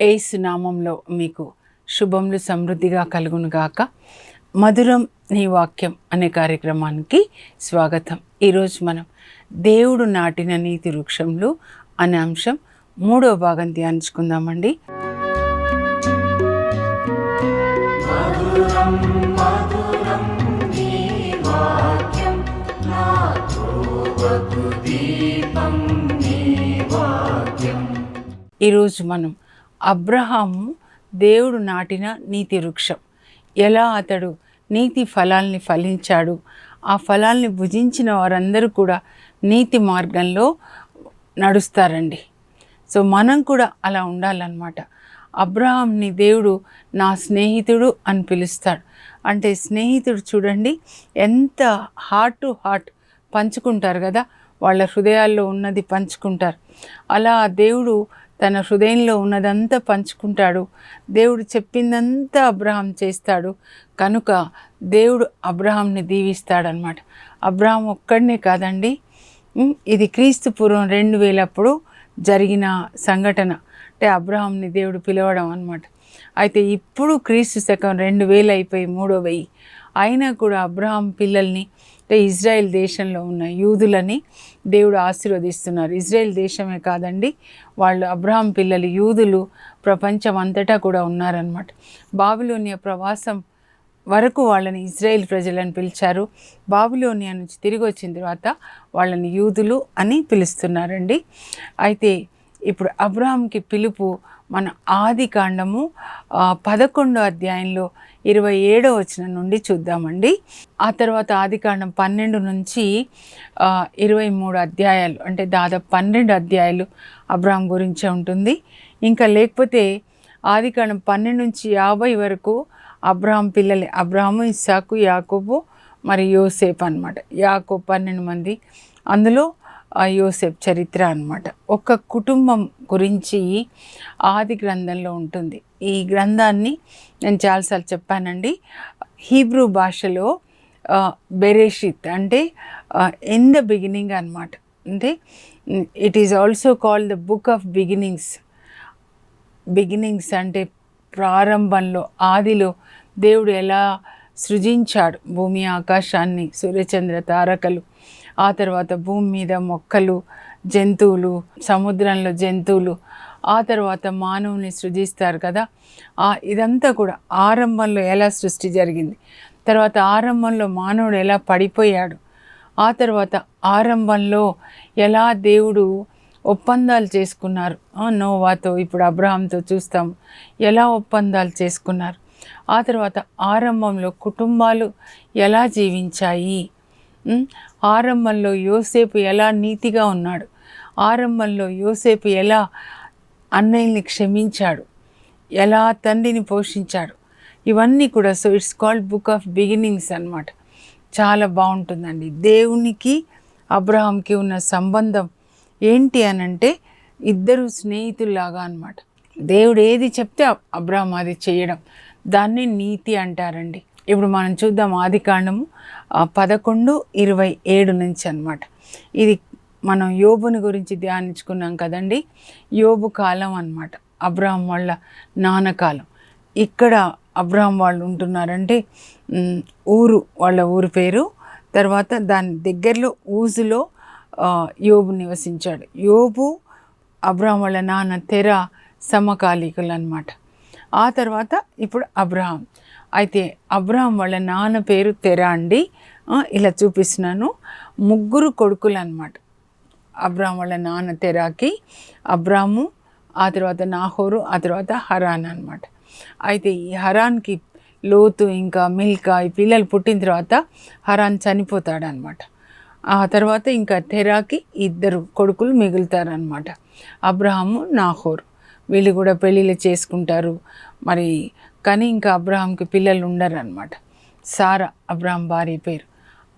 ఏసు నామంలో మీకు శుభములు సమృద్ధిగా కలుగునుగాక మధురం నీ వాక్యం అనే కార్యక్రమానికి స్వాగతం. ఈరోజు మనం దేవుడు నాటిన నీతి వృక్షంలో అనే అంశం మూడో భాగం ధ్యానించుకుందామండి. ఈరోజు మనం అబ్రహాము దేవుడు నాటిన నీతి వృక్షం ఎలా అతడు నీతి ఫలాల్ని ఫలించాడు? ఆ ఫలాల్ని భుజించిన వారందరూ కూడా నీతి మార్గంలో నడుస్తారండి. సో మనం కూడా అలా ఉండాలన్నమాట. అబ్రహాంని దేవుడు నా స్నేహితుడు అని పిలుస్తాడు. అంటే స్నేహితుడు చూడండి ఎంత హార్ట్ టు హార్ట్ పంచుకుంటారు కదా? వాళ్ళ హృదయాల్లో ఉన్నది పంచుకుంటారు. అలా దేవుడు తన హృదయంలో ఉన్నదంతా పంచుకుంటాడు. దేవుడు చెప్పిందంతా అబ్రహాం చేస్తాడు. కనుక దేవుడు అబ్రహాంని దీవిస్తాడనమాట అబ్రహాం ఒక్కడనే కాదండి. ఇది క్రీస్తు పూర్వం రెండు వేలప్పుడు జరిగిన సంఘటన. అంటే అబ్రహాంని దేవుడు పిలవడం అనమాట అయితే ఇప్పుడు క్రీస్తు శకం రెండు వేలు అయిపోయి మూడో వెయ్యి. అయినా కూడా అబ్రహాం పిల్లల్ని అంటే ఇజ్రాయెల్ దేశంలో ఉన్న యూదులని దేవుడు ఆశీర్వదిస్తున్నారు. ఇజ్రాయెల్ దేశమే కాదండి వాళ్ళు అబ్రహాం పిల్లలు యూదులు ప్రపంచం అంతటా కూడా ఉన్నారనమాట బాబులోనియా ప్రవాసం వరకు వాళ్ళని ఇజ్రాయెల్ ప్రజలని పిలిచారు. బాబులోనియా నుంచి తిరిగి వచ్చిన తర్వాత వాళ్ళని యూదులు అని పిలుస్తున్నారండి. అయితే ఇప్పుడు అబ్రహాంకి పిలుపు మన ఆది కాండము పదకొండో అధ్యాయంలో ఇరవై ఏడో వచనం నుండి చూద్దామండి. ఆ తర్వాత ఆదికాండం పన్నెండు నుంచి ఇరవై మూడు అధ్యాయాలు అంటే దాదాపు పన్నెండు అధ్యాయాలు అబ్రహాం గురించే ఉంటుంది. ఇంకా లేకపోతే ఆదికాండం పన్నెండు నుంచి యాభై వరకు అబ్రహాం పిల్లలే అబ్రాహము ఇస్సాకు యాకోబు మరి యోసేపు అన్నమాట. యాకోబు పన్నెండు మంది. అందులో యోసెఫ్ చరిత్ర అన్నమాట. ఒక కుటుంబం గురించి ఆది గ్రంథంలో ఉంటుంది. ఈ గ్రంథాన్ని నేను చాలాసార్లు చెప్పానండి. హీబ్రూ భాషలో బెరేషిత్ అంటే ఇన్ ద బిగినింగ్ అన్నమాట. అంటే it is also called the book of beginnings beginnings అంటే ప్రారంభంలో ఆదిలో దేవుడు ఎలా సృజించాడు? భూమి ఆకాశాన్ని సూర్యచంద్ర తారకలు ఆ తర్వాత భూమి మీద మొక్కలు జంతువులు సముద్రంలో జంతువులు ఆ తర్వాత మానవుని సృజిస్తారు కదా. ఆ ఇదంతా కూడా ఆరంభంలో ఎలా సృష్టి జరిగింది? తర్వాత ఆరంభంలో మానవుడు ఎలా పడిపోయాడు? ఆ తర్వాత ఆరంభంలో ఎలా దేవుడు ఒప్పందాలు చేసుకున్నారు? నోవాతో ఇప్పుడు అబ్రహాంతో చూస్తాం. ఎలా ఒప్పందాలు చేసుకున్నారు? ఆ తర్వాత ఆరంభంలో కుటుంబాలు ఎలా జీవించాయి? ఆరంభంలో యోసేపు ఎలా నీతిగా ఉన్నాడు? ఆరంభంలో యోసేపు ఎలా అన్నయ్యని క్షమించాడు? ఎలా తండ్రిని పోషించాడు? ఇవన్నీ కూడా so it's called book of beginnings అనమాట చాలా బాగుంటుందండి. దేవునికి అబ్రహాంకి ఉన్న సంబంధం ఏంటి అని అంటే ఇద్దరు స్నేహితుల్లాగా అనమాట దేవుడు ఏది చెప్తే అబ్రహం అది చేయడం. దాన్ని నీతి అంటారండి. ఇప్పుడు మనం చూద్దాం ఆదికాండము పదకొండు ఇరవై ఏడు నుంచి అన్నమాట. ఇది మనం యోబుని గురించి ధ్యానించుకున్నాం కదండి. యోబు కాలం అనమాట అబ్రహం వాళ్ళ నాన్న కాలం. ఇక్కడ అబ్రహం వాళ్ళు ఉంటున్నారంటే ఊరు వాళ్ళ ఊరు పేరు. తర్వాత దాని దగ్గరలో ఊజులో యోబు నివసించాడు. యోబు అబ్రహాం వాళ్ళ నాన్న తెర సమకాలీకులు అనమాట ఆ తర్వాత ఇప్పుడు అబ్రహాం. అయితే అబ్రహం వాళ్ళ నాన్న పేరు తెరా అండి. ఇలా చూపిస్తున్నాను. ముగ్గురు కొడుకులు అనమాట అబ్రాహం వాళ్ళ నాన్న తెరాకి అబ్రాము ఆ తర్వాత నాహోరు ఆ తర్వాత హరాన్ అనమాట అయితే ఈ హరాన్కి లోతు ఇంకా మిల్కా ఈ పిల్లలు పుట్టిన తర్వాత హరాన్ చనిపోతాడనమాట ఆ తర్వాత ఇంకా తెరాకి ఇద్దరు కొడుకులు మిగులుతారనమాట అబ్రహాము నాహోరు. వీళ్ళు కూడా పెళ్ళిళ్ళు చేసుకుంటారు. మరి కానీ ఇంకా అబ్రహాంకి పిల్లలు ఉండరు అనమాట సారా అబ్రహాం భార్య పేరు.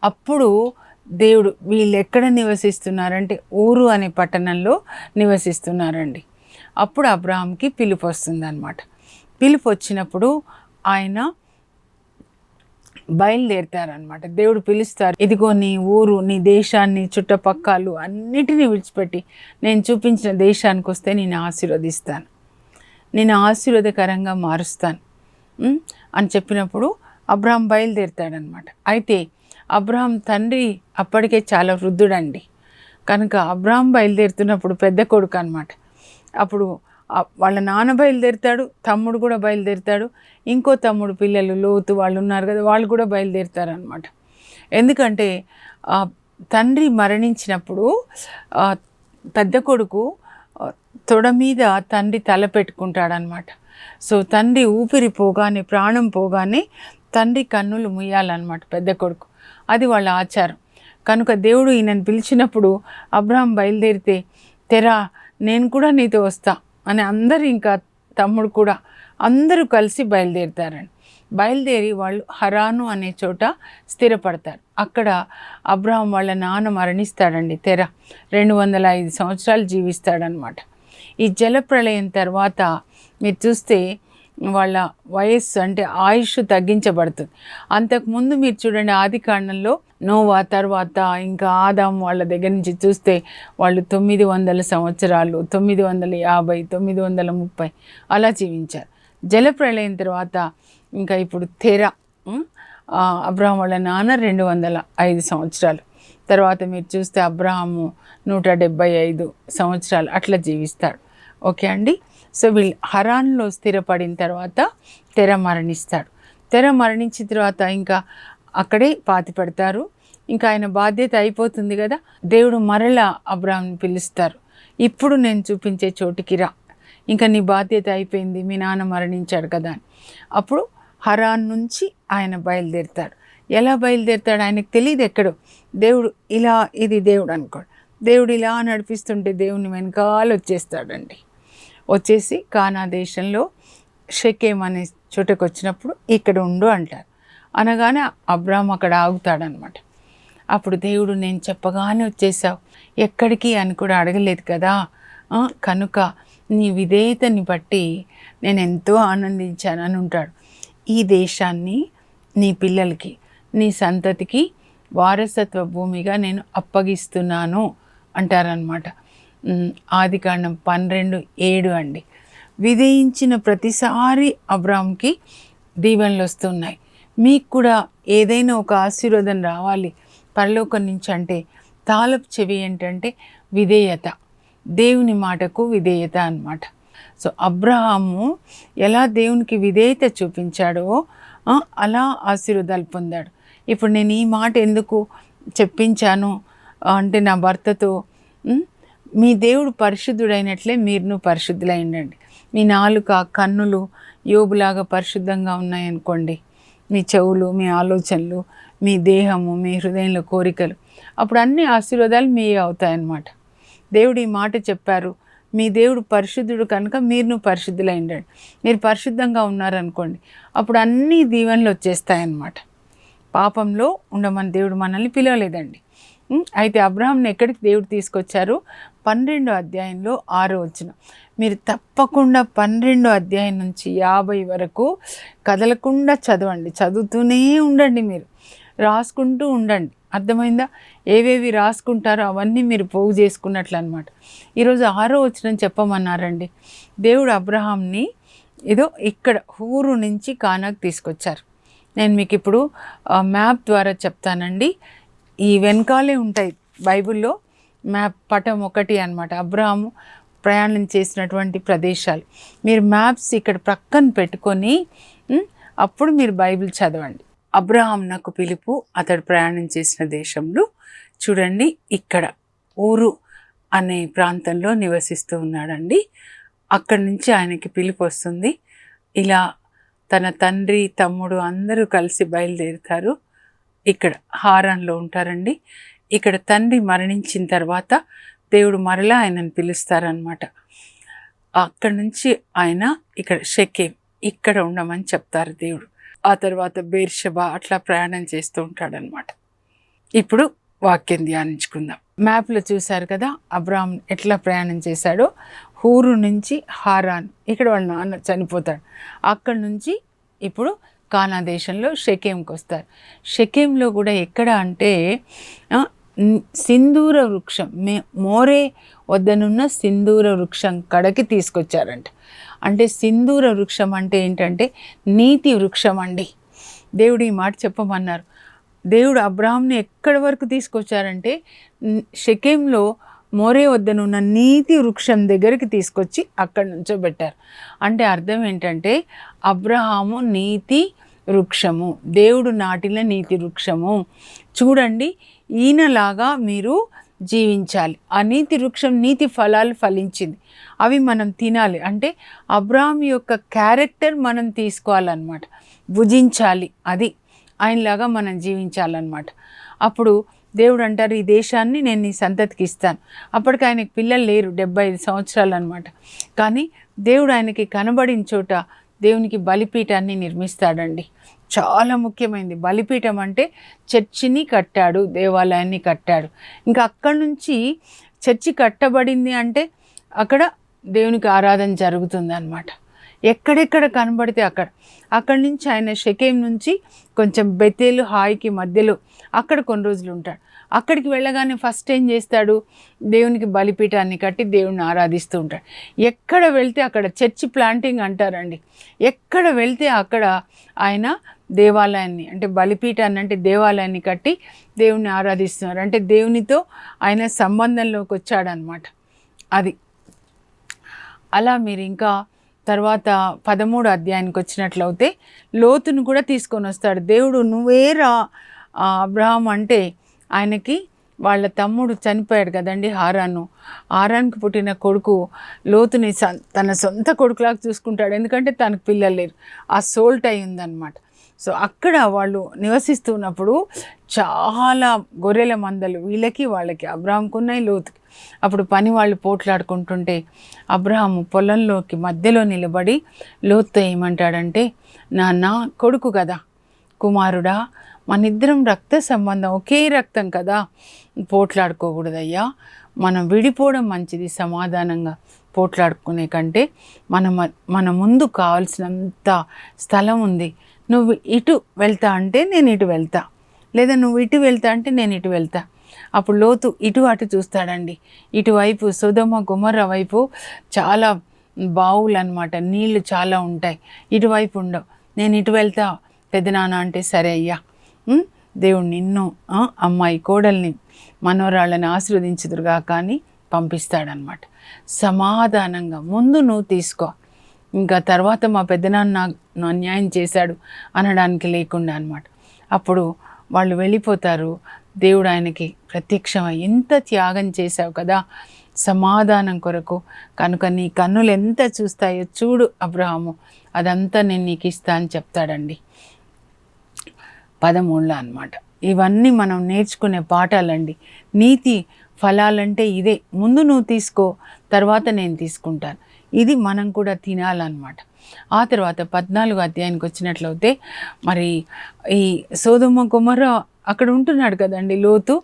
అప్పుడు దేవుడు వీళ్ళు ఎక్కడ నివసిస్తున్నారంటే ఊరు అనే పట్టణంలో నివసిస్తున్నారండి. అప్పుడు అబ్రహాంకి పిలుపు వస్తుందన్నమాట. పిలుపు వచ్చినప్పుడు ఆయన బయలుదేరుతారనమాట దేవుడు పిలుస్తారు ఇదిగో నీ ఊరు నీ దేశాన్ని చుట్టపక్కలు అన్నిటినీ విడిచిపెట్టి నేను చూపించిన దేశానికి వస్తే నేను ఆశీర్వదిస్తాను. నేను ఆశీర్వాదకరంగా మారుస్తాను. అని చెప్పినప్పుడు అబ్రహాం బయలుదేరుతాడనమాట. అయితే అబ్రహాం తండ్రి అప్పటికే చాలా వృద్ధుడండి. కనుక అబ్రహాం బయలుదేరుతున్నప్పుడు పెద్ద కొడుకు అనమాట అప్పుడు వాళ్ళ నాన్న బయలుదేరుతాడు తమ్ముడు కూడా బయలుదేరుతాడు ఇంకో తమ్ముడు పిల్లలు లోతు వాళ్ళు ఉన్నారు కదా వాళ్ళు కూడా బయలుదేరుతారు అనమాట ఎందుకంటే తండ్రి మరణించినప్పుడు పెద్ద కొడుకు తొడ మీద తండ్రి తల పెట్టుకుంటాడనమాట సో తండ్రి ఊపిరి పోగానే ప్రాణం పోగానే తండ్రి కన్నులు ముయ్యాలన్నమాట పెద్ద కొడుకు. అది వాళ్ళ ఆచారం. కనుక దేవుడు ఈయనను పిలిచినప్పుడు అబ్రహం బయలుదేరితే తెరా నేను కూడా నీతో వస్తా అని అందరు ఇంకా తమ్ముడు కూడా అందరూ కలిసి బయలుదేరుతారండి. బయలుదేరి వాళ్ళు హరాను అనే చోట స్థిరపడతారు. అక్కడ అబ్రహం వాళ్ళ నాన్న మరణిస్తాడండి తెర. రెండు వందల ఐదు సంవత్సరాలు జీవిస్తాడనమాట ఈ జలప్రళయం తర్వాత మీరు చూస్తే వాళ్ళ వయస్సు అంటే ఆయుష్ తగ్గించబడుతుంది. అంతకుముందు మీరు చూడండి ఆది కాండంలో నోవా తర్వాత ఇంకా ఆదాం వాళ్ళ దగ్గర నుంచి చూస్తే వాళ్ళు తొమ్మిది వందల సంవత్సరాలు తొమ్మిది వందల యాభై తొమ్మిది వందల ముప్పై అలా జీవించారు. జలప్రళయం తర్వాత ఇంకా ఇప్పుడు తెర అబ్రహం వాళ్ళ నాన్న రెండు వందల ఐదు సంవత్సరాలు. తర్వాత మీరు చూస్తే అబ్రహాము నూట డెబ్భై ఐదు సంవత్సరాలు అట్లా జీవిస్తాడు ఓకే అండి? సో వీళ్ళు హరాన్లో స్థిరపడిన తర్వాత తెర మరణిస్తాడు. తెర మరణించిన తర్వాత ఇంకా అక్కడే పాతి పెడతారు. ఇంకా ఆయన బాధ్యత అయిపోతుంది కదా దేవుడు మరలా అబ్రాహ్ని పిలుస్తారు. ఇప్పుడు నేను చూపించే చోటికి రా. ఇంకా నీ బాధ్యత అయిపోయింది మీ నాన్న మరణించాడు కదా అని. అప్పుడు హరాన్ నుంచి ఆయన బయలుదేరుతాడు. ఎలా బయలుదేరుతాడు? ఆయనకు తెలియదు ఎక్కడో. దేవుడు ఇలా ఇది దేవుడు అనుకోడు. దేవుడు ఇలా నడిపిస్తుంటే దేవుని వెనకాల వచ్చేస్తాడండి. వచ్చేసి కానా దేశంలో షెకేమ్ అనే చోటకు వచ్చినప్పుడు ఇక్కడ ఉండు అంటారు. అనగానే అబ్రాహం అక్కడ ఆగుతాడనమాట. అప్పుడు దేవుడు నేను చెప్పగానే వచ్చేసావు. ఎక్కడికి? అని కూడా అడగలేదు కదా. కనుక నీ విధేయతని బట్టి నేను ఎంతో ఆనందించాను అని ఉంటాడు ఈ దేశాన్ని నీ పిల్లలకి నీ సంతతికి వారసత్వ భూమిగా నేను అప్పగిస్తున్నాను అంటారనమాట. ఆది కాండం పన్నెండు ఏడు అండి. విధేయించిన ప్రతిసారి అబ్రామ్కి దీవెనలు వస్తున్నాయి. మీకు కూడా ఏదైనా ఒక ఆశీర్వాదం రావాలి. పరలోకం నుంచి అంటే తాలపు చెవి ఏంటంటే విధేయత. దేవుని మాటకు విధేయత అన్నమాట. సో అబ్రహాము ఎలా దేవునికి విధేయత చూపించాడో అలా ఆశీర్వాదాలు పొందాడు. ఇప్పుడు నేను ఈ మాట ఎందుకు చెప్పించాను? అంటే నా భర్తతో మీ దేవుడు పరిశుద్ధుడైనట్లే మీరును పరిశుద్ధులై ఉండండి మీ నాలుక కన్నులు యోబులాగా పరిశుద్ధంగా ఉన్నాయనుకోండి. మీ చెవులు మీ ఆలోచనలు మీ దేహము మీ హృదయంలో కోరికలు అప్పుడు అన్ని ఆశీర్వాదాలు మీ అవుతాయన్నమాట. దేవుడు ఈ మాట చెప్పారు. మీ దేవుడు పరిశుద్ధుడు కనుక మీరును పరిశుద్ధులై ఉండండి మీరు పరిశుద్ధంగా ఉన్నారనుకోండి అప్పుడు అన్ని దీవెనలు వచ్చేస్తాయన్నమాట. పాపంలో ఉండమని దేవుడు మనల్ని పిలవలేదండి. అయితే అబ్రహాంని ఎక్కడికి దేవుడు తీసుకొచ్చారు? పన్నెండో అధ్యాయంలో ఆరో వచ్చిన మీరు తప్పకుండా పన్నెండో అధ్యాయం నుంచి యాభై వరకు కదలకుండా చదవండి. చదువుతూనే ఉండండి మీరు. రాసుకుంటూ ఉండండి. అర్థమైందా? ఏవేవి రాసుకుంటారో అవన్నీ మీరు పోగు చేసుకున్నట్లు అనమాట ఈరోజు ఆరో వచ్చిన చెప్పమన్నారండి. దేవుడు అబ్రహాంని ఏదో ఇక్కడ ఊరు నుంచి కానాకు తీసుకొచ్చారు. నేను మీకు ఇప్పుడు మ్యాప్ ద్వారా చెప్తానండి. ఈ వెనకాలే ఉంటాయి బైబిల్లో. మ్యాప్ పటం ఒకటి అన్నమాట. అబ్రహాము ప్రయాణం చేసినటువంటి ప్రదేశాలు. మీరు మ్యాప్స్ ఇక్కడ ప్రక్కన పెట్టుకొని అప్పుడు మీరు బైబిల్ చదవండి. అబ్రహాం నాకు పిలుపు అతడు ప్రయాణం చేసిన దేశంలో చూడండి ఇక్కడ ఊరు అనే ప్రాంతంలో నివసిస్తూ ఉన్నాడండి. అక్కడి నుంచి ఆయనకి పిలుపు వస్తుంది. ఇలా తన తండ్రి తమ్ముడు అందరూ కలిసి బయలుదేరుతారు. ఇక్కడ హారాన్లో ఉంటారండి. ఇక్కడ తండ్రి మరణించిన తర్వాత దేవుడు మరలా ఆయనను పిలుస్తారనమాట అక్కడి నుంచి ఆయన ఇక్కడ షెకేం ఇక్కడ ఉండమని చెప్తారు దేవుడు. ఆ తర్వాత బేర్షబా అట్లా ప్రయాణం చేస్తూ ఉంటాడనమాట ఇప్పుడు వాక్యం ధ్యానించుకుందాం. మ్యాప్లో చూశారు కదా అబ్రాహం ఎట్లా ప్రయాణం చేశాడో? హూరు నుంచి హారాన్ ఇక్కడ వాళ్ళ నాన్న చనిపోతాడు. అక్కడి నుంచి ఇప్పుడు కానా దేశంలో షెకేంకి వస్తారు. షకేమ్లో కూడా ఎక్కడ అంటే సింధూర వృక్షం మే మోరే వద్దనున్న సింధూర వృక్షం కడకి తీసుకొచ్చారంట. అంటే సింధూర వృక్షం అంటే ఏంటంటే నీతి వృక్షం అండి. దేవుడు ఈ మాట చెప్పమన్నారు. దేవుడు అబ్రాహాంని ఎక్కడి వరకు తీసుకొచ్చారంటే న్- మోరే వద్దనున్న నీతి వృక్షం దగ్గరికి తీసుకొచ్చి అక్కడి నుంచోబెట్టారు అంటే అర్థం ఏంటంటే అబ్రహాము నీతి వృక్షము దేవుడు నాటిన నీతి వృక్షము. చూడండి ఈయనలాగా మీరు జీవించాలి. ఆ నీతి వృక్షం నీతి ఫలాలు ఫలించింది. అవి మనం తినాలి. అంటే అబ్రాహం యొక్క క్యారెక్టర్ మనం తీసుకోవాలన్నమాట. భుజించాలి. అది. ఆయనలాగా మనం జీవించాలన్నమాట. అప్పుడు దేవుడు అంటారు ఈ దేశాన్ని నేను నీ సంతతికి ఇస్తాను. అప్పటికి ఆయనకి పిల్లలు లేరు డెబ్బై ఐదు సంవత్సరాలు అనమాట కానీ దేవుడు ఆయనకి కనబడిన చోట దేవునికి బలిపీఠాన్ని నిర్మిస్తాడండి. చాలా ముఖ్యమైనది. బలిపీఠం అంటే చర్చిని కట్టాడు దేవాలయాన్ని కట్టాడు. ఇంకా అక్కడి నుంచి చర్చి కట్టబడింది అంటే అక్కడ దేవునికి ఆరాధన జరుగుతుంది అనమాట ఎక్కడెక్కడ కనబడితే అక్కడ. అక్కడి నుంచి ఆయన షకేం నుంచి కొంచెం బెతేలు హాయికి మధ్యలో అక్కడ కొన్ని రోజులు ఉంటాడు. అక్కడికి వెళ్ళగానే ఫస్ట్ ఏం చేస్తాడు? దేవునికి బలిపీఠాన్ని కట్టి దేవుణ్ణి ఆరాధిస్తూ ఉంటాడు. ఎక్కడ వెళ్తే అక్కడ చర్చి ప్లాంటింగ్ అంటారండి. ఎక్కడ వెళ్తే అక్కడ ఆయన దేవాలయాన్ని అంటే బలిపీఠాన్ని అంటే దేవాలయాన్ని కట్టి దేవుణ్ణి ఆరాధిస్తున్నారు. అంటే దేవునితో ఆయన సంబంధంలోకి వచ్చాడనమాట. అది. అలా మీరు ఇంకా తర్వాత పదమూడు అధ్యాయానికి వచ్చినట్లయితే లోతును కూడా తీసుకొని వస్తాడు. దేవుడు నువ్వేరా ఆ, అబ్రహాం అంటే ఆయనకి వాళ్ళ తమ్ముడు చనిపోయాడు కదండి హారాను. హారాన్కి పుట్టిన కొడుకు లోతుని స తన సొంత కొడుకులాగా చూసుకుంటాడు. ఎందుకంటే తనకు పిల్లలు లేరు. ఆ సోల్ట్ అయి ఉందన్నమాట. సో అక్కడ వాళ్ళు నివసిస్తున్నప్పుడు చాలా గొర్రెల మందలు వీళ్ళకి వాళ్ళకి అబ్రాహంకున్నాయి లోతుకి. అప్పుడు పని వాళ్ళు పోట్లాడుకుంటుంటే అబ్రహాము పొలంలోకి మధ్యలో నిలబడి లోత్త ఏమంటాడంటే నాన్న కొడుకు కదా. కుమారుడా మనిద్దరం రక్త సంబంధం ఒకే రక్తం కదా. పోట్లాడుకోకూడదయ్యా. మనం విడిపోవడం మంచిది సమాధానంగా పోట్లాడుకునే కంటే. మన మ- మన ముందు కావాల్సినంత స్థలం ఉంది. నువ్వు ఇటు వెళ్తా అంటే నేను ఇటు వెళ్తా. లేదా నువ్వు ఇటు వెళ్తా అంటే నేను ఇటు వెళ్తా. అప్పుడు లోతు ఇటు అటు చూస్తాడండి. ఇటువైపు సుధమ గుమర్ర వైపు చాలా బావులు అనమాట నీళ్ళు చాలా ఉంటాయి. ఇటువైపు ఉండవు. నేను ఇటు వెళ్తా. పెదనాన్న అంటే సరే అయ్యా. దేవుడు నిన్ను అమ్మాయి కోడల్ని మనోరాళ్ళని ఆశీర్వదించుదురుగా కానీ పంపిస్తాడనమాట సమాధానంగా ముందు నువ్వు తీసుకో. ఇంకా తర్వాత మా పెద్దనాన్న నాకు అన్యాయం చేశాడు అనడానికి లేకుండా అనమాట అప్పుడు వాళ్ళు వెళ్ళిపోతారు. దేవుడు ఆయనకి ప్రత్యక్షమై ఎంత త్యాగం చేశావు కదా సమాధానం కొరకు. కనుక నీ కన్నులు ఎంత చూస్తాయో చూడు అబ్రహాము. అదంతా నేను నీకు ఇస్తా అని చెప్తాడండి. పదమూడులో అనమాట ఇవన్నీ మనం నేర్చుకునే పాఠాలండి. నీతి ఫలాలంటే ఇదే. ముందు నువ్వు తీసుకో తర్వాత నేను తీసుకుంటాను. ఇది మనం కూడా తినాలన్నమాట. ఆ తర్వాత పద్నాలుగు అధ్యాయానికి వచ్చినట్లయితే మరి ఈ సోదమ కుమార అక్కడ ఉంటున్నాడు కదండి లోతు.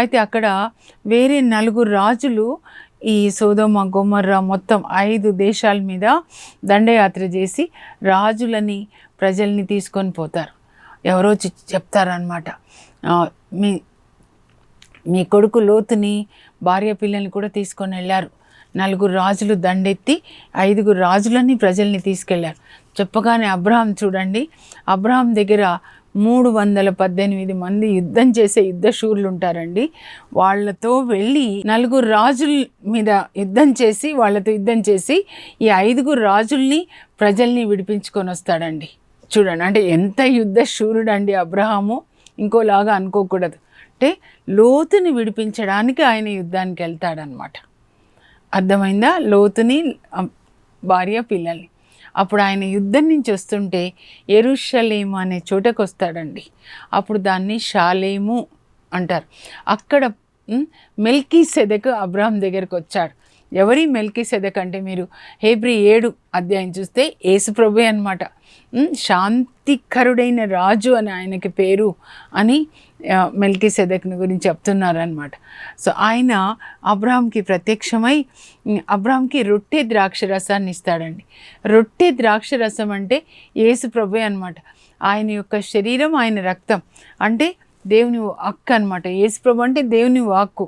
అయితే అక్కడ వేరే నలుగురు రాజులు ఈ సోదమ గొమర్ర మొత్తం ఐదు దేశాల మీద దండయాత్ర చేసి రాజులని ప్రజల్ని తీసుకొని పోతారు. ఎవరో చెప్తారనమాట మీ మీ కొడుకు లోతుని భార్య పిల్లల్ని కూడా తీసుకొని వెళ్ళారు. నలుగురు రాజులు దండెత్తి ఐదుగురు రాజులని ప్రజల్ని తీసుకెళ్ళారు చెప్పగానే అబ్రహాం చూడండి. అబ్రహాం దగ్గర మూడు వందల పద్దెనిమిది మంది యుద్ధం చేసే యుద్ధ శూరులు ఉంటారండి వాళ్ళతో వెళ్ళి నలుగురు రాజుల మీద యుద్ధం చేసి వాళ్ళతో యుద్ధం చేసి ఈ ఐదుగురు రాజుల్ని ప్రజల్ని విడిపించుకొని వస్తాడండి చూడండి అంటే ఎంత యుద్ధ శూరుడు అండి అబ్రహాము. ఇంకోలాగా అనుకోకూడదు. అంటే లోతుని విడిపించడానికి ఆయన యుద్ధానికి వెళ్తాడనమాట అర్థమైందా? లోతుని భార్య పిల్లల్ని. అప్పుడు ఆయన యుద్ధం నుంచి వస్తుంటే ఎరుషలేము అనే చోటకు వస్తాడండి. అప్పుడు దాన్ని షాలేము అంటారు. అక్కడ మెల్కీ సెదక్ అబ్రాహం దగ్గరకు వచ్చాడు. ఎవరి మెల్కీ సెదక్ అంటే మీరు హేబ్రి ఏడు అధ్యాయం చూస్తే యేసుప్రభే అనమాట శాంతికరుడైన రాజు అని ఆయనకి పేరు అని మెల్కీ సెదక్ని గురించి చెప్తున్నారనమాట సో ఆయన అబ్రాహంకి ప్రత్యక్షమై ఉమ్, అబ్రాహాంకి రొట్టె ద్రాక్ష రసాన్ని ఇస్తాడండి. రొట్టె ద్రాక్ష రసం అంటే యేసు ప్రభు అనమాట ఆయన యొక్క శరీరం ఆయన రక్తం. అంటే దేవుని హక్కు అనమాట యేసుప్రభు అంటే దేవుని వాక్కు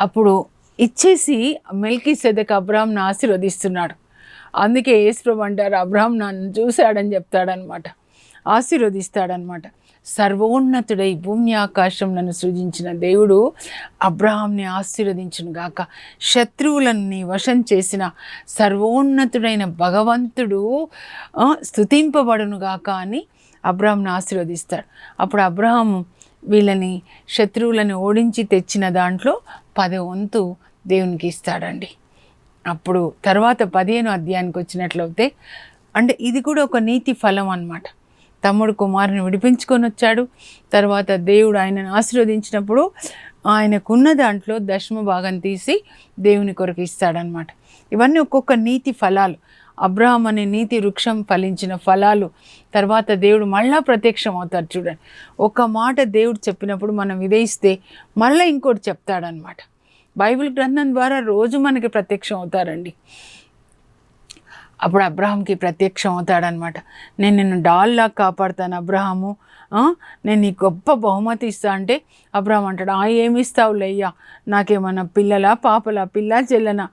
అప్పుడు ఇచ్చేసి మెల్కి సెదక్ అబ్రామ్ను ఆశీర్వదిస్తున్నాడు. అందుకే యేసుప్రభు అంటారు అబ్రహం నన్ను చూశాడని చెప్తాడనమాట ఆశీర్వదిస్తాడనమాట. సర్వోన్నతుడై భూమి ఆకాశంలను సృజించిన దేవుడు అబ్రహాంని ఆశీర్వదించును గాక. శత్రువులని వశం చేసిన సర్వోన్నతుడైన భగవంతుడు స్థుతింపబడును స్తుతింపబడును గాక అని అబ్రహాంను ఆశీర్వదిస్తాడు. అప్పుడు అబ్రహాం వీళ్ళని శత్రువులను ఓడించి తెచ్చిన దాంట్లో పది వంతు దేవునికి ఇస్తాడండి. అప్పుడు తర్వాత పదిహేను అధ్యాయానికి వచ్చినట్లయితే అంటే ఇది కూడా ఒక నీతి ఫలం అనమాట తమ్ముడు కుమారుని విడిపించుకొని వచ్చాడు తర్వాత దేవుడు ఆయనను ఆశీర్వదించినప్పుడు ఆయనకున్న దాంట్లో దశమ భాగం తీసి దేవుని కొరకు ఇస్తాడనమాట ఇవన్నీ ఒక్కొక్క నీతి ఫలాలు. అబ్రహాం అనే నీతి వృక్షం ఫలించిన ఫలాలు. తర్వాత దేవుడు మళ్ళా ప్రత్యక్షం అవుతాడు చూడండి. ఒక మాట దేవుడు చెప్పినప్పుడు మనం విధేయిస్తే మళ్ళీ ఇంకోటి చెప్తాడనమాట బైబిల్ గ్రంథం ద్వారా రోజు మనకి ప్రత్యక్షం అవుతారండి. అప్పుడు అబ్రహాంకి ప్రత్యక్షం అవుతాడనమాట. నేను నిన్ను డాల్లా కాపాడుతాను అబ్రహాము. నేను నీ గొప్ప బహుమతి ఇస్తా అంటే అబ్రహం అంటాడు ఆ ఏమి ఇస్తావు అయ్యా నాకేమన్నా పిల్లలా? పాపలా? పిల్ల? చెల్లనా?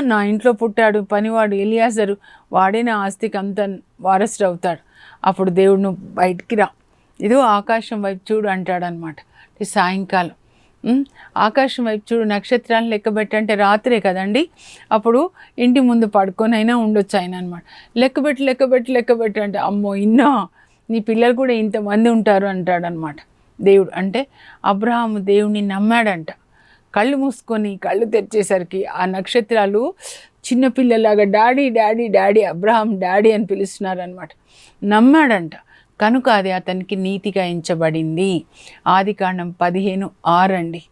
నా ఇంట్లో పుట్టాడు పనివాడు ఎలియాసరు వాడే నా ఆస్తికి అంత వారసుడు అవుతాడు. అప్పుడు దేవుడు నువ్వు బయటికి రా. ఇదో ఆకాశం వైపు చూడు అంటాడనమాట. సాయంకాలం. ఆకాశం వైపు చూడు నక్షత్రాలను లెక్కబెట్టంటే రాత్రే కదండి. అప్పుడు ఇంటి ముందు పడుకొనైనా ఉండొచ్చు ఆయన అనమాట లెక్కబెట్టి లెక్కబెట్టి లెక్కబెట్టి అంటే అమ్మో ఇన్నా నీ పిల్లలు కూడా ఇంతమంది ఉంటారు అంటాడనమాట దేవుడు. అంటే అబ్రహం దేవుణ్ణి నమ్మాడంట. కళ్ళు మూసుకొని కళ్ళు తెరిచేసరికి ఆ నక్షత్రాలు చిన్నపిల్లలాగా daddy daddy daddy Abraham daddy అని పిలుస్తున్నారనమాట నమ్మాడంట. కనుక అది అతనికి నీతిగా ఎంచబడింది. ఆది కాండం పదిహేను ఆరండి.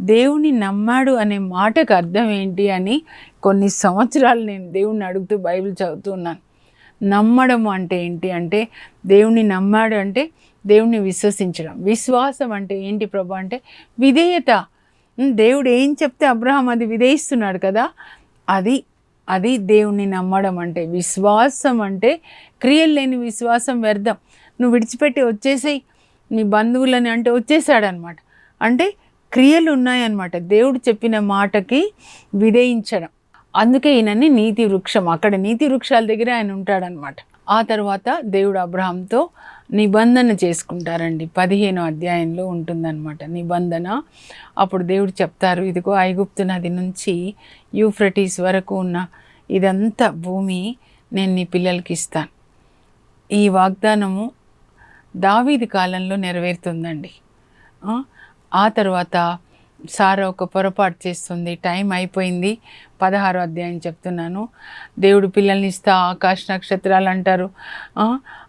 దేవుని నమ్మాడు అనే మాటకు అర్థం ఏంటి అని కొన్ని సంవత్సరాలు నేను దేవుణ్ణి అడుగుతూ బైబిల్ చదువుతున్నాను. నమ్మడం అంటే ఏంటి అంటే దేవుణ్ణి నమ్మాడు అంటే దేవుణ్ణి విశ్వసించడం. విశ్వాసం అంటే ఏంటి ప్రభు అంటే విధేయత. దేవుడు ఏం చెప్తే అబ్రహం అది విధేయిస్తున్నాడు కదా అది అది దేవుణ్ణి నమ్మడం అంటే విశ్వాసం అంటే క్రియలు లేని విశ్వాసం వ్యర్థం. నువ్వు విడిచిపెట్టి వచ్చేసేయి. నీ బంధువులని అంటే వచ్చేసాడనమాట. అంటే క్రియలు ఉన్నాయన్నమాట. దేవుడు చెప్పిన మాటకి విధేయించడం. అందుకే ఈయనని నీతి వృక్షం అక్కడ నీతి వృక్షాల దగ్గర ఆయన ఉంటాడనమాట. ఆ తర్వాత దేవుడు అబ్రహాంతో నిబంధన చేసుకుంటారండి. పదిహేను అధ్యాయంలో ఉంటుందన్నమాట. నిబంధన. అప్పుడు దేవుడు చెప్తారు ఇదిగో ఐగుప్తు నది నుంచి యూఫ్రటీస్ వరకు ఉన్న ఇదంతా భూమి నేను నీ పిల్లలకి ఇస్తాను. ఈ వాగ్దానము దావీది కాలంలో నెరవేరుతుందండి. ఆ, తర్వాత సారా ఒక పొరపాటు చేస్తుంది. టైం అయిపోయింది. పదహారో అధ్యాయం చెప్తున్నాను. దేవుడు పిల్లల్ని ఇస్తా ఆకాశ నక్షత్రాలు అంటారు.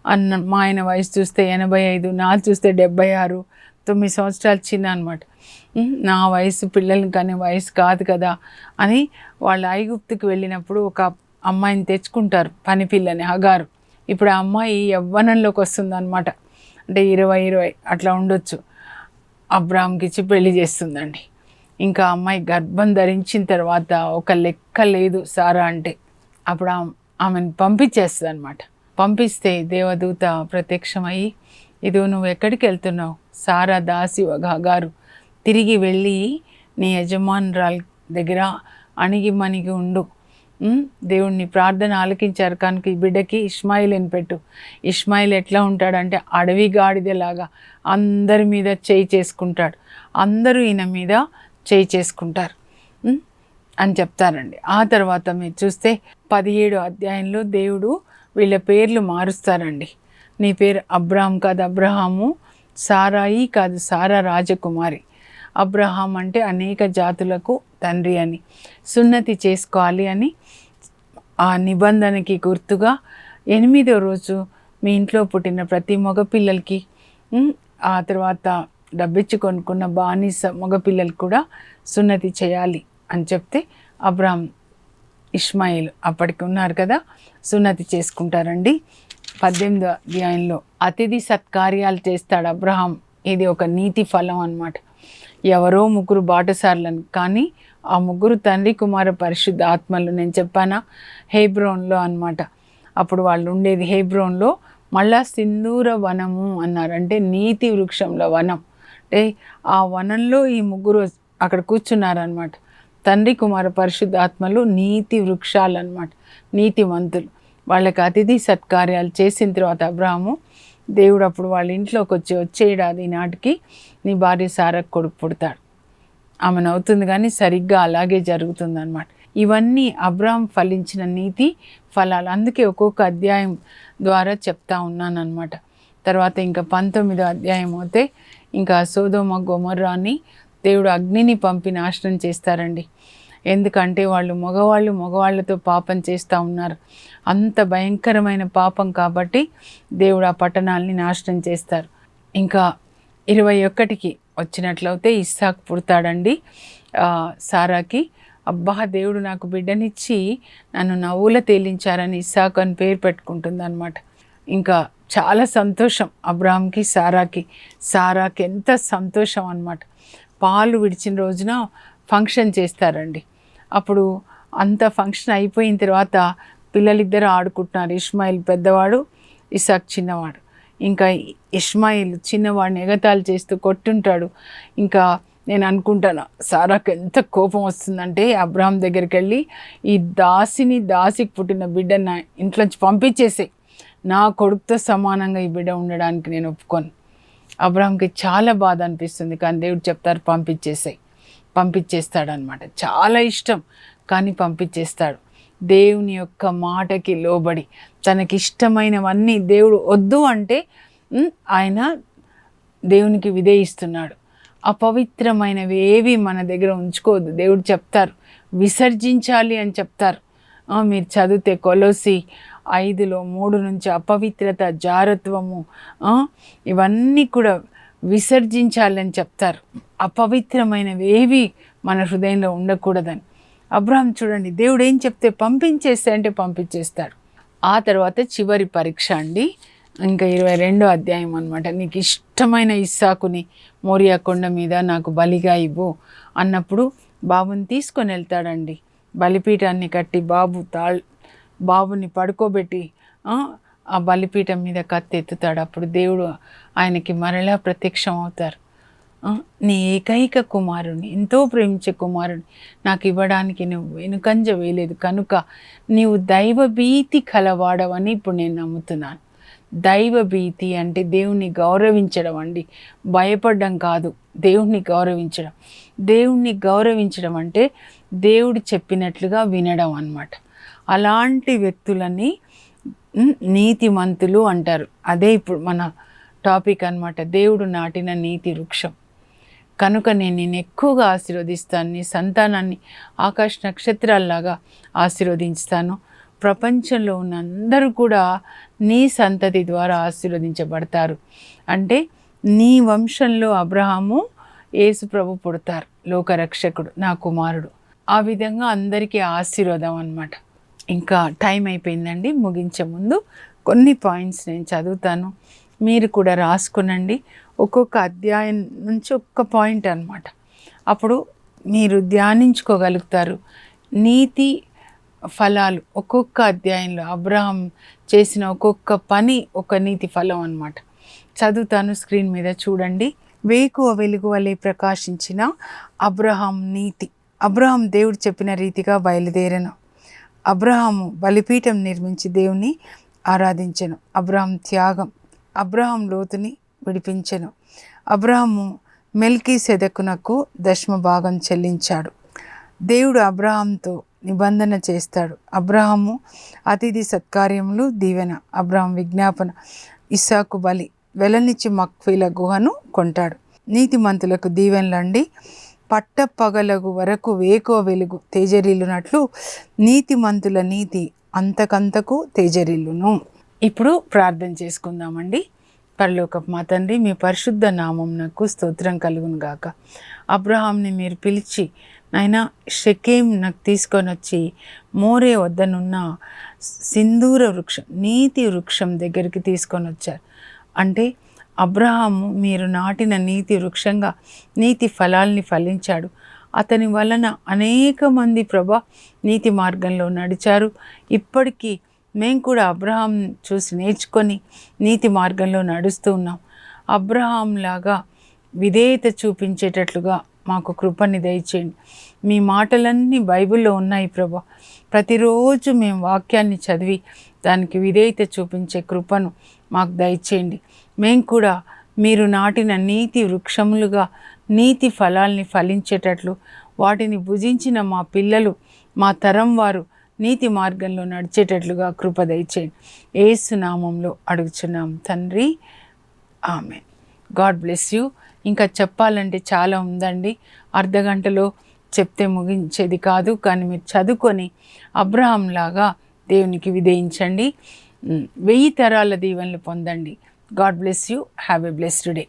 అన్న మా ఆయన వయసు చూస్తే ఎనభై ఐదు నా చూస్తే డెబ్బై ఆరు తొమ్మిది సంవత్సరాలు చిన్న అనమాట నా వయసు పిల్లల్ని కానీ వయసు కాదు కదా అని వాళ్ళు ఐగుప్తుకి వెళ్ళినప్పుడు ఒక అమ్మాయిని తెచ్చుకుంటారు పని పిల్లని హగారు. ఇప్పుడు ఆ అమ్మాయి యవ్వనంలోకి వస్తుంది అనమాట అంటే ఇరవై ఇరవై అట్లా ఉండొచ్చు. అబ్రామ్కి ఇచ్చి పెళ్ళి చేస్తుందండి. ఇంకా అమ్మాయి గర్భం ధరించిన తర్వాత ఒక లెక్క లేదు సారా అంటే. అప్పుడు ఆమె ఆమెను పంపించేస్తుంది అనమాట పంపిస్తే దేవదూత ప్రత్యక్షమయ్యి ఇదో నువ్వు ఎక్కడికి వెళ్తున్నావు? సారా దాసి గారు తిరిగి వెళ్ళి నీ యజమానురాల దగ్గర అణిగి మణిగి ఉండు. దేవుణ్ణి ప్రార్థన ఆలకించారు. కనుక ఈ బిడ్డకి ఇస్మాయిల్ అని పెట్టు. ఇస్మాయిల్ ఎట్లా ఉంటాడంటే అడవి గాడిదలాగా అందరి మీద చేయి చేసుకుంటాడు. అందరూ ఈయన మీద చేయి చేసుకుంటారు. అని చెప్తారండి. ఆ తర్వాత మీరు చూస్తే పదిహేడు అధ్యాయంలో దేవుడు వీళ్ళ పేర్లు మారుస్తారండి. నీ పేరు అబ్రాహం కాదు అబ్రహాము సారాయి కాదు సారా రాజకుమారి. అబ్రహాం అంటే అనేక జాతులకు తండ్రి అని సున్నతి చేసుకోవాలి అని ఆ నిబంధనకి గుర్తుగా ఎనిమిదో రోజు మీ ఇంట్లో పుట్టిన ప్రతి మగపిల్లలకి ఆ తర్వాత డబ్బిచ్చి కొనుక్కున్న బానిస మగపిల్లలు కూడా సున్నతి చేయాలి అని చెప్తే అబ్రాహం ఇస్మాయిల్ అప్పటికి ఉన్నారు కదా సున్నతి చేసుకుంటారండి. పద్దెనిమిదో అధ్యాయంలో అతిథి సత్కార్యాలు చేస్తాడు అబ్రహాం. ఇది ఒక నీతి ఫలం అనమాట ఎవరో ముగ్గురు బాటసార్లను కానీ ఆ ముగ్గురు తండ్రి కుమార పరిశుద్ధ ఆత్మలు నేను చెప్పానా? హేబ్రోన్లో అనమాట అప్పుడు వాళ్ళు ఉండేది హేబ్రోన్లో మళ్ళా సింధూర వనము అన్నారు. అంటే నీతి వృక్షంలో వనం. అంటే ఆ వనంలో ఈ ముగ్గురు అక్కడ కూర్చున్నారనమాట తండ్రి కుమార పరిశుద్ధాత్మలు నీతి వృక్షాలు అనమాట నీతిమంతులు వాళ్ళకి అతిథి సత్కార్యాలు చేసిన తర్వాత అబ్రాహము దేవుడు అప్పుడు వాళ్ళ ఇంట్లోకి వచ్చి వచ్చేడాది నాటికి? నీ భార్య సారకు కొడుకు పుడతాడు. ఆమె నవ్వుతుంది కానీ సరిగ్గా అలాగే జరుగుతుంది అనమాట ఇవన్నీ అబ్రాహం ఫలించిన నీతి ఫలాలు. అందుకే ఒక్కొక్క అధ్యాయం ద్వారా చెప్తా ఉన్నానమాట తర్వాత ఇంకా పంతొమ్మిదో అధ్యాయం అయితే ఇంకా సోదోమ గొమర్రాని దేవుడు అగ్నిని పంపి నాశనం చేస్తారండి. ఎందుకంటే వాళ్ళు మగవాళ్ళు మగవాళ్ళతో పాపం చేస్తూ ఉన్నారు. అంత భయంకరమైన పాపం కాబట్టి దేవుడు ఆ పట్టణాలని నాశనం చేస్తారు. ఇంకా ఇరవై ఒక్కటికి వచ్చినట్లయితే ఇస్సాక్ పుడతాడండి. సారాకి అబ్బా దేవుడు నాకు బిడ్డనిచ్చి నన్ను నవ్వుల తేలించారని ఇస్సాక్ అని పేరు పెట్టుకుంటుంది అనమాట ఇంకా చాలా సంతోషం అబ్రామ్కి సారాకి. సారాకి ఎంత సంతోషం అన్నమాట. పాలు విడిచిన రోజున ఫంక్షన్ చేస్తారండి. అప్పుడు అంత ఫంక్షన్ అయిపోయిన తర్వాత పిల్లలిద్దరు ఆడుకుంటున్నారు. ఇస్మాయిల్ పెద్దవాడు ఇసాక్ చిన్నవాడు. ఇంకా ఇస్మాయిల్ చిన్నవాడిని ఎగతాళి చేస్తూ కొట్టుంటాడు. ఇంకా నేను అనుకుంటాను సారాకు ఎంత కోపం వస్తుందంటే అబ్రహం దగ్గరికి వెళ్ళి ఈ దాసిని దాసికి పుట్టిన బిడ్డ నా ఇంట్లోంచి పంపించేసే. నా కొడుకుతో సమానంగా ఈ బిడ్డ ఉండడానికి నేను ఒప్పుకోను. అబ్రహంకి చాలా బాధ అనిపిస్తుంది కానీ దేవుడు చెప్తారు పంపించేసాయి. పంపించేస్తాడనమాట చాలా ఇష్టం కానీ పంపించేస్తాడు. దేవుని యొక్క మాటకి లోబడి తనకి ఇష్టమైనవన్నీ దేవుడు వద్దు అంటే ఆయన దేవునికి విధేయిస్తున్నాడు. అపవిత్రమైనవి ఏవి మన దగ్గర ఉంచుకోవద్దు. దేవుడు చెప్తారు విసర్జించాలి అని చెప్తారు. మీరు చదివితే కొలసి ఐదులో మూడు నుంచి అపవిత్రత జారత్వము ఇవన్నీ కూడా విసర్జించాలని చెప్తారు. అపవిత్రమైనవి ఏవి మన హృదయంలో ఉండకూడదని. అబ్రహం చూడండి దేవుడు ఏం చెప్తే పంపించేస్తే అంటే పంపించేస్తాడు. ఆ తర్వాత చివరి పరీక్ష అండి. ఇంకా ఇరవై రెండో అధ్యాయం అనమాట నీకు ఇష్టమైన ఇస్సాకుని మోరియా కొండ మీద నాకు బలిగా ఇవ్వు అన్నప్పుడు బాబుని తీసుకొని వెళ్తాడండి. బలిపీఠాన్ని కట్టి బాబు తాళ్ బాబుని పడుకోబెట్టి ఆ, ఆ బలిపీఠం మీద కత్తి ఎత్తుతాడు. అప్పుడు దేవుడు ఆయనకి మరలా ప్రత్యక్షం అవుతారు. నీ ఏకైక కుమారుని ఎంతో ప్రేమించే కుమారుని నాకు ఇవ్వడానికి నువ్వు వెనుకంజ వేయలేదు. కనుక నీవు దైవభీతి కలవాడవని ఇప్పుడు నేను నమ్ముతున్నాను. దైవభీతి అంటే దేవుణ్ణి గౌరవించడం అండి. భయపడడం కాదు దేవుణ్ణి గౌరవించడం. దేవుణ్ణి గౌరవించడం అంటే దేవుడు చెప్పినట్లుగా వినడం అన్నమాట. అలాంటి వ్యక్తులని నీతిమంతులు అంటారు. అదే ఇప్పుడు మన టాపిక్ అన్నమాట. దేవుడు నాటిన నీతి వృక్షం. కనుక నేను నేను ఎక్కువగా ఆశీర్వదిస్తాను. నీ సంతానాన్ని ఆకాశ నక్షత్రాల్లాగా ఆశీర్వదించుతాను. ప్రపంచంలో ఉన్న అందరూ కూడా నీ సంతతి ద్వారా ఆశీర్వదించబడతారు. అంటే నీ వంశంలో అబ్రహాము యేసు పుడతారు. లోకరక్షకుడు నా కుమారుడు. ఆ విధంగా అందరికీ ఆశీర్వాదం అనమాట ఇంకా టైం అయిపోయిందండి. ముగించే ముందు కొన్ని పాయింట్స్ నేను చదువుతాను. మీరు కూడా రాసుకునండి. ఒక్కొక్క అధ్యాయం నుంచి ఒక్క పాయింట్ అనమాట అప్పుడు మీరు ధ్యానించుకోగలుగుతారు. నీతి ఫలాలు ఒక్కొక్క అధ్యాయంలో అబ్రహం చేసిన ఒక్కొక్క పని ఒక నీతి ఫలం అన్నమాట. చదువుతాను స్క్రీన్ మీద చూడండి. వేకువ వెలుగు వలె ప్రకాశించిన అబ్రహాం నీతి. అబ్రహాం దేవుడు చెప్పిన రీతిగా బయలుదేరను. అబ్రహాము బలిపీఠం నిర్మించి దేవుని ఆరాధించను. అబ్రహాం త్యాగం అబ్రహం లోతుని విడిపించెను. అబ్రహము మెల్కీ సెదకునకు దశమ భాగం చెల్లించాడు. దేవుడు అబ్రహాంతో నిబంధన చేస్తాడు. అబ్రహాము అతిథి సత్కార్యములు దీవెన అబ్రహం విజ్ఞాపన ఇస్సాకు బలి వెలనిచ్చి మక్ఫీల గుహను కొంటాడు. నీతిమంతులకు దీవెనలండి పట్టపగలగు వరకు వేకో వెలుగు తేజరిల్లునట్లు నీతిమంతుల నీతి అంతకంతకు తేజరిల్లును. ఇప్పుడు ప్రార్థన చేసుకుందామండి. పరలోకపు మా తండ్రి మీ పరిశుద్ధ నామం నాకు స్తోత్రం కలుగును గాక. అబ్రహాంని మీరు పిలిచి నాయన షకేం నాకు తీసుకొని వచ్చి మోరే వద్దనున్న సింధూర వృక్షం నీతి వృక్షం దగ్గరికి తీసుకొని వచ్చారు. అంటే అబ్రహాము మీరు నాటిన నీతి వృక్షంగా నీతి ఫలాల్ని ఫలించాడు. అతని వలన అనేక మంది ప్రభ నీతి మార్గంలో నడిచారు. ఇప్పటికీ మేము కూడా అబ్రహాం చూసి నేర్చుకొని నీతి మార్గంలో నడుస్తూ ఉన్నాం. అబ్రహాం లాగా విధేయత చూపించేటట్లుగా మాకు కృపని దయచేయండి. మీ మాటలన్నీ బైబిల్లో ఉన్నాయి ప్రభా. ప్రతిరోజు మేము వాక్యాన్ని చదివి దానికి విధేయత చూపించే కృపను మాకు దయచేయండి. మేము కూడా మీరు నాటిన నీతి వృక్షములుగా నీతి ఫలాల్ని ఫలించేటట్లు వాటిని భుజించిన మా పిల్లలు మా తరం వారు నీతి మార్గంలో నడిచేటట్లుగా కృప దయచేయండి ఏసునామంలో అడుగుచున్నాం. తండ్రి ఆమె గాడ్ బ్లెస్ యూ. ఇంకా చెప్పాలంటే చాలా ఉందండి. అర్ధ గంటలో చెప్తే ముగించేది కాదు కానీ మీరు చదువుకొని అబ్రహాం లాగా దేవునికి విధేయించండి. వెయ్యి తరాల దీవెనలు పొందండి. God bless you. Have a blessed day.